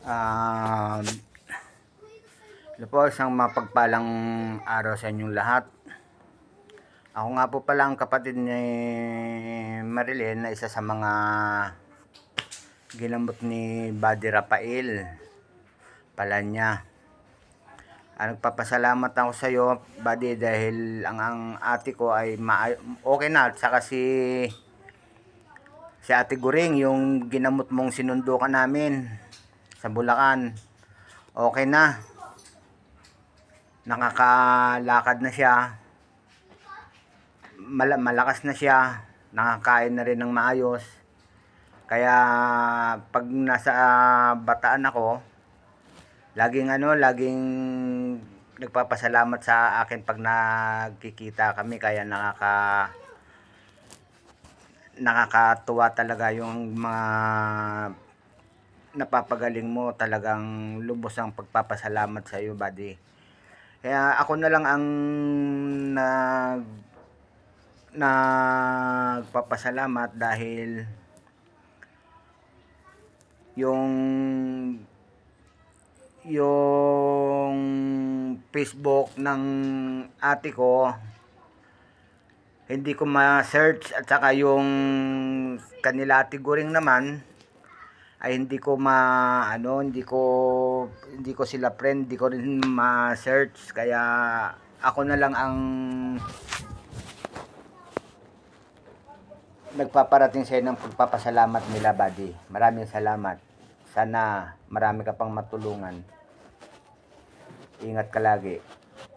Um, ito po, isang mapagpalang araw sa inyong lahat. Ako nga po pala ang kapatid ni Marilyn na isa sa mga ginamot ni Buddy Rafael pala niya. Ah, nagpapasalamat ako sa iyo, Buddy, dahil ang, ang ate ko ay ma- okay na. Saka si si Ate Guring, yung ginamot mong sinundo ka namin sa Bulacan. Okay na. Nakakalakad na siya. Mal- malakas na siya. Nakakain na rin ng maayos. Kaya pag nasa ah, bataan ako, laging ano, laging nagpapasalamat sa akin pag nagkikita kami kaya nakaka nakakatuwa talaga yung mga napapagaling mo talagang lubos ang pagpapasalamat sa iyo buddy. Kaya ako na lang ang nag nagpapasalamat dahil yung yung Facebook ng ate ko hindi ko ma-search at saka yung kanila ate Guring naman ay hindi ko ma ano hindi ko hindi ko sila friend hindi ko rin ma-search. Kaya ako na lang ang nagpaparating sa ng pagpapasalamat nila buddy. Maraming salamat. Sana marami ka pang matulungan. Ingat ka lagi